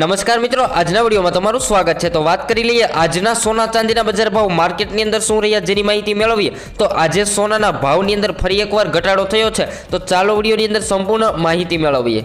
નમસ્કાર મિત્રો, આજના વિડીયોમાં તમારું સ્વાગત છે. તો વાત કરી લઈએ આજના સોના ચાંદીના બજાર ભાવ માર્કેટની અંદર શું રહ્યા જેની માહિતી મેળવીએ. તો આજે સોનાના ભાવની અંદર ફરી એકવાર ઘટાડો થયો છે. તો ચાલો વિડીયોની અંદર સંપૂર્ણ માહિતી મેળવીએ.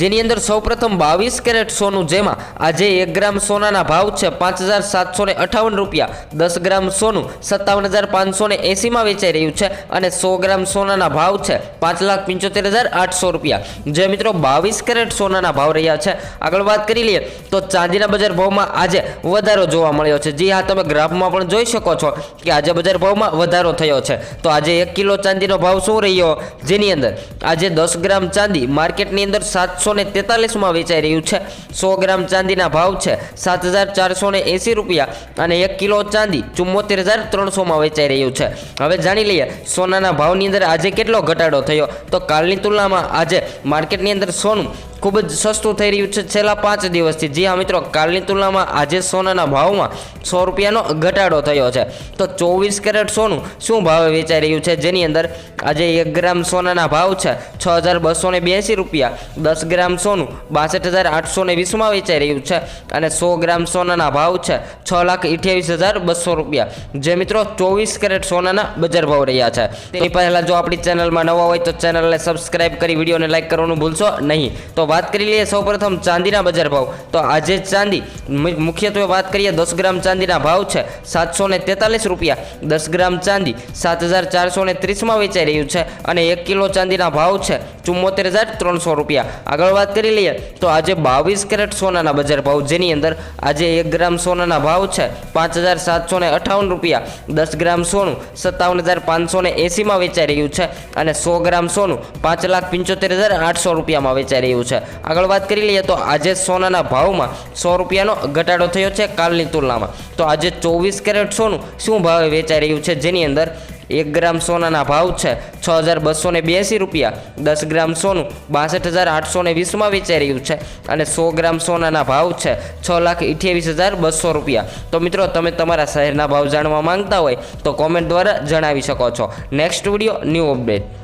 જેની અંદર સૌપ્રથમ બાવીસ કેરેટ સોનું, જેમાં આજે એક ગ્રામ સોનાના ભાવ છે પાંચ હજાર સાતસો ને રૂપિયા, દસ ગ્રામ સોનું સત્તાવન હજાર પાંચસો ને એંસીમાં વેચાઈ રહ્યું છે અને સો ગ્રામ સોનાના ભાવ છે પાંચ લાખ પંચોતેર હજાર આઠસો રૂપિયા. જે મિત્રો બાવીસ કેરેટ સોનાના ભાવ રહ્યા છે. આગળ વાત કરી લઈએ તો ચાંદીના બજાર ભાવમાં આજે વધારો જોવા મળ્યો છે. જી હા, તમે ગ્રાફમાં પણ જોઈ શકો છો કે આજે બજાર ભાવમાં વધારો થયો છે. તો આજે એક કિલો ચાંદીનો ભાવ શું રહ્યો? જેની અંદર આજે દસ ગ્રામ ચાંદી માર્કેટની અંદર સાતસો ને તેતાલીસમાં વેચાઈ રહ્યું છે. સો ગ્રામ ચાંદીના ભાવ છે સાત હજાર ચારસો ને એંસી રૂપિયા અને એક કિલો ચાંદી ચુમ્મોતેર હજાર ત્રણસોમાં વેચાઈ રહ્યું છે. હવે જાણી લઈએ, સોનાના ભાવની અંદર આજે કેટલો ઘટાડો થયો? તો કાલની તુલનામાં આજે માર્કેટની અંદર સોનું ખૂબ જ સસ્તું થઈ રહ્યું છે. છેલ્લા પાંચ દિવસથી, જી હા મિત્રો, કાલની તુલનામાં આજે સોનાના ભાવમાં સો રૂપિયાનો ઘટાડો થયો છે. તો ચોવીસ કેરેટ સોનું શું ભાવે વેચાઈ રહ્યું છે? જેની અંદર આજે એક ગ્રામ સોનાના ભાવ છે છ હજાર બસો બ્યાસી રૂપિયા, દસ ગ્રામ સોનું બાસઠ હજાર આઠસો ને વીસમાં વેચાઈ રહ્યું છે અને સો ગ્રામ સોનાના ભાવ છે છ લાખ અઠ્યાવીસ હજાર બસો રૂપિયા. જે મિત્રો ચોવીસ કેરેટ સોનાના બજાર ભાવ રહ્યા છે. તેની પહેલાં જો આપણી ચેનલમાં નવા હોય તો ચેનલને સબસ્ક્રાઇબ કરી વિડીયોને લાઇક કરવાનું ભૂલશો નહીં. તો વાત કરી લઈએ સૌપ્રથમ ચાંદીના બજાર ભાવ. તો આજે ચાંદી મુખ્યત્વે વાત કરીએ દસ ગ્રામ ચાંદીના ભાવ છે સાતસો ને તેતાલીસ રૂપિયા. દસ ગ્રામ ચાંદી સાત હજાર ચારસો ને ત્રીસમાં વેચાઈ રહ્યું છે અને એક કિલો ચાંદીના ભાવ છે ચુમ્મોતેર હજાર ત્રણસો રૂપિયા. આગળ વાત કરી લઈએ, તો આજે બાવીસ કેરેટ સોનાના બજાર ભાવ, જેની અંદર આજે એક ગ્રામ સોનાના ભાવ છે પાંચ હજાર સાતસો ને અઠાવન રૂપિયા, દસ ગ્રામ સોનું સત્તાવન હજાર પાંચસો ને એંસીમાં વેચાઈ રહ્યું છે અને સો ગ્રામ સોનું પાંચ લાખ પંચોતેર હજાર આઠસો રૂપિયામાં વેચાઈ રહ્યું છે. આગળ વાત કરી લઈએ, તો આજે સોનાના ભાવમાં સો રૂપિયાનો ઘટાડો થયો છે કાલની તુલનામાં. તો આજે ચોવીસ કેરેટ સોનું શું ભાવે વેચાઈ રહ્યું છે? જેની અંદર એક ગ્રામ સોનાના ભાવ છે છ હજાર બસો ને બ્યાસી રૂપિયા. દસ ગ્રામ સોનું બાસઠ હજાર આઠસો ને વીસમાં વેચાઈ રહ્યું છે અને સો ગ્રામ સોનાના ભાવ છે છ લાખ અઠ્યાવીસ હજાર બસો રૂપિયા. તો મિત્રો, તમે તમારા શહેરના ભાવ જાણવા માંગતા હોય તો કોમેન્ટ દ્વારા જણાવી શકો છો. Next video new update